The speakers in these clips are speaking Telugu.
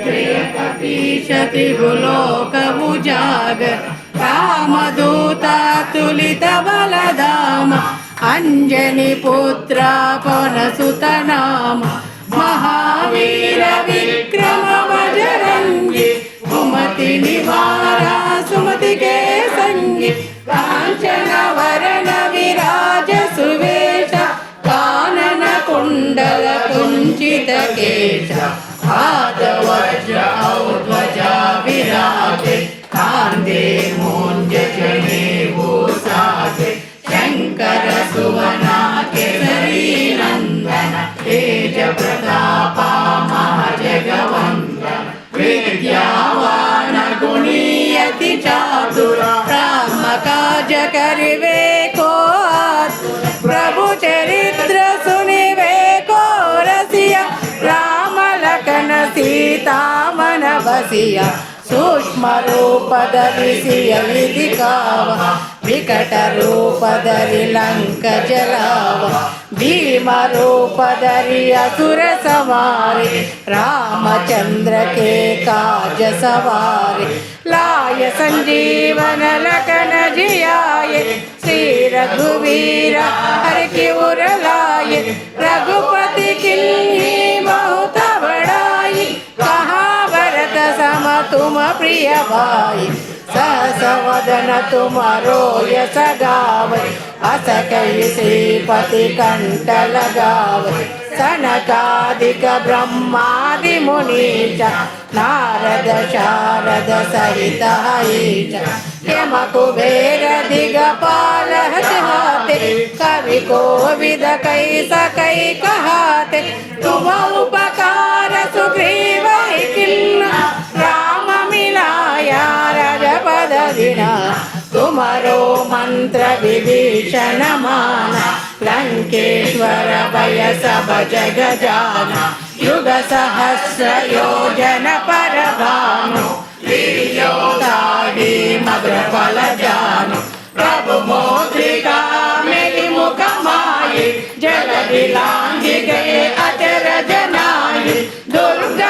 జయ కపీశతి లోకముజాగర రామదూతాతులిత బలధామ అంజని పుత్ర పవనసుతనామ మహావీర విక్రమ బజరంగి కుమతి నివార సుమతి కే సంగి కాంచన వరణ విరాజ సువేశ కానన కుండల కుంచిత కేశ పాదవజ్ర ఔధ్వజ ధనసియ సూక్ష్మరూపదలిసియలిది కావ వికటరూపదరి లంక జలావ భీమరూపదరి అసుర సవారి రామచంద్రకే కాజ సవారి లాయ సంజీవన లకన జియాయ శ్రీ రఘువీర హరికి ఉరలాయ రఘుపతి కిల్లి प्रिय भाई सहस वदन तुमरो यस गावै। अस कहि श्रीपति कंठ लगावै। सनकादिक ब्रह्मादि मुनीच नारद शारद सहित यम कुबेर दिगपाल हाते कवि कोविद कै सकै कहाते। तुम उपकार सुग्रीव किन्न मिलाया रजपद दिना तुमरो मंत्र विभीषण माना लंकेश्वर भय सब जग जाना युग सहस्र योजन पर भानु वीर्योदारी मग्र फल जानु प्रभु मोद्रिका मेरी मुख माये जल दिलांगी गए अचर जनाई दुर्गम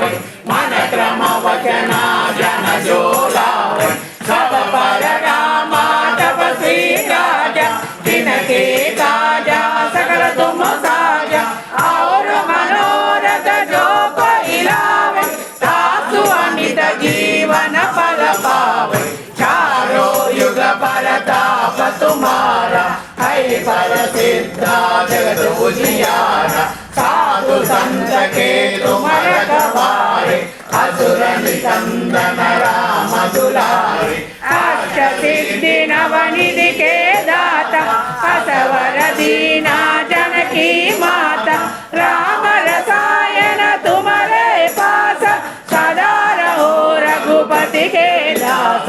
आपै तीनों लोग हंगते कांपै भूत पिशाचा निकट नहीं आवै महावीर जब नाम सुनावै नासै रोग हरै सब पीरा जपत निरंतर हनुमत वीरा संकट से हनुमान छुड़ावे मन क्रम वचना जन जो लावे सब पर रामा तपसी राजा तिनके काजा सकल तुम साजा और मनोरथ जो कोई लावे तासु अनित जीवन फल पावे चारो युग पर ताप तुम्हारा है पर सिद्धा जगत उजियारा साधु संत के तुम దులారి అసురని కందన రామ దులారి అష్టసిద్ధి నవనిధికే దాత అసవర దీనా జనకీ మాత. రామ రసాయన తుమరే పాస సదా రహో రఘుపతి కే దాత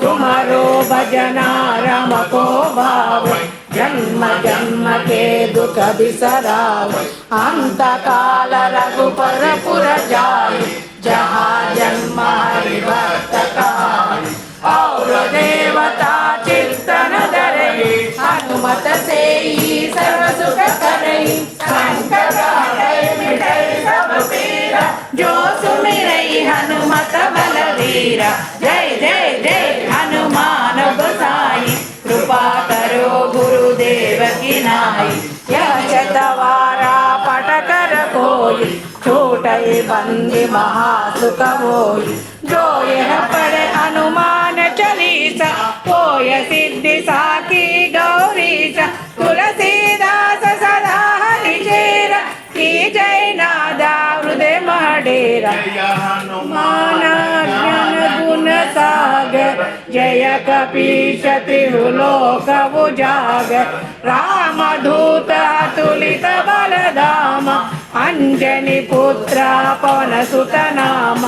తుమరో భజన రమ కో భావై జన్మ జన్మ కే దుఃఖ బిసరావు అంతకాల రఘుపర పుర జాయి. जहाँ जन्म हरि भक्त कहानी और देवता चिंतन धरई हनुमत से ही सर्व सुख करई संकट हटई मिटई सब पीरा जो सुमिरई हनुमत बलवीरा जय जय जय हनुमान गोसाई कृपा करो गुरुदेव की नाई यह शतवारा पट कर कोई छूटई बंदी महासुख होई जो यह पढ़े हनुमान चालीसा होय सिद्धि साकी गौरीसा तुलसीदास सदा हरिचेरा तेरा जय हनुमान माना ज्ञान गुण सागर जय कपीश तिहुलोक उजागर रामधूत अतुलित बलधाम అంజని పుత్ర పవనసుత నామ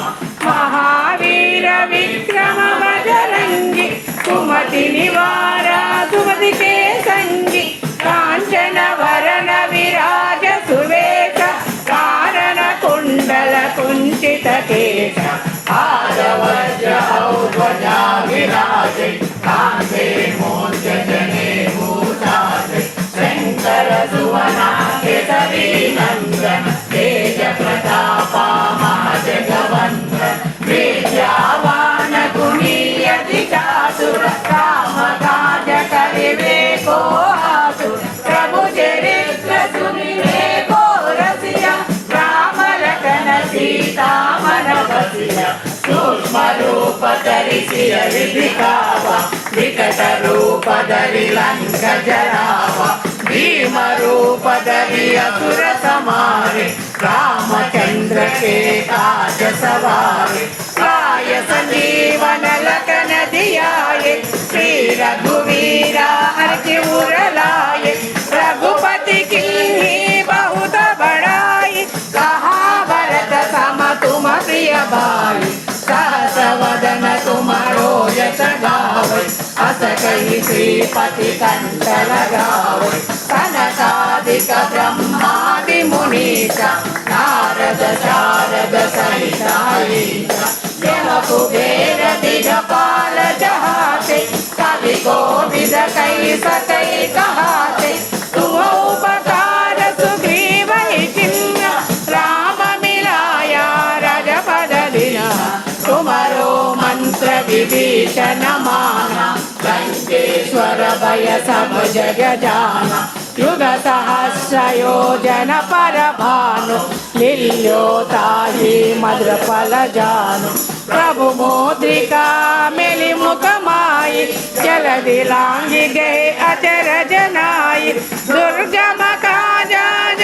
మహావీర విక్రమ బజరంగి కుమతి నివార సుమతి కే సంగి కాంచన వరణ విరాజ సువేక కారణ కుండల కుంచిత కేశ ఆదవజ్ర ఔజా విరాజే కాంతే మోచ జనే భూతాజే శంకర సువనా केसरी नन्दन तेज प्रतापा महाजगवन्दन विद्यावान गुणीयति चातुर काम काज करिवे को आतुर प्रभु चरित्र सुनिवे को रसिया राम लखन सीता मन बसिया सूक्ष्म रूप धरिसिय विधिकावा వికటరూపదరి లంక జరావ భీమరూపదరి అసుర సమారి రామచంద్ర కే కాజ సవారి కాయ సంజీవన లకన దియాయే శ్రీ రఘువీర అర్కి ఉరలాయే రఘుపతి కి బహుత బడాయి కహా భరత సమ తుమ ప్రియ బాయి సహసవదన తుమ వెతగావై అసకై శ్రీపతి కంటలగావై కనకాదిక బ్రహ్మాది మునీత నారద శారద సైతాయిత జమ కుబేర కవి గోవిద కై సకై కా परमाय समजगजाना युगसहस्रयोजन परभानु चल मधुरफलजानु। प्रभुमुद्रिका मिलिमुखमायि जलदिलाङ्गिगे अचरजनायि दुर्गमकाजाय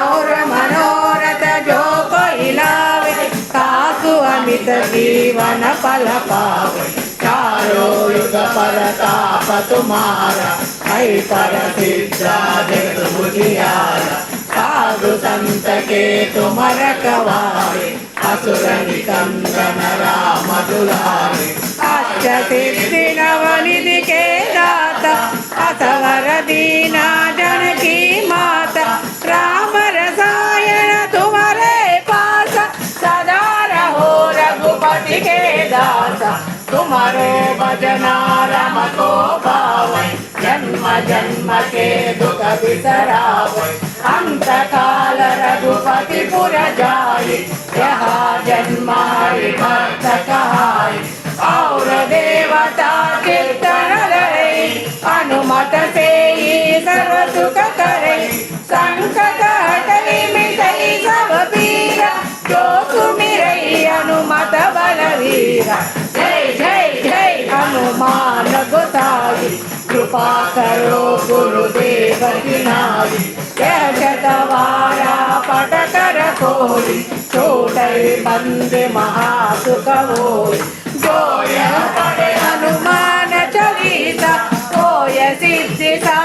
परताप तुम्हारा है पर सिद्धा जगत बुझियारा साधु संत के तुम रखवारे असुर निकंदन राम दुलारे अष्ट सिद्धि नवनिधि के दाता असवर दीना जनकी माता राम रसायन तुम्हारे पास सदा रहो रघुपति के दासा तुम्हारो भजना राम को भाव जन्म जन्म के दुख बिसरावै। अंत काल रघुपति पुर जाई। यहाँ जन्म हरि भक्त कहाय और देवता कीर्तन रहे। अनुमत से సరో గురుదేవకి నాది. శతవారా పటకర కోరి చోటై బంది మహాసుఖోరి గోయ పడే హనుమాన చరిత గోయ సిద్ధి సా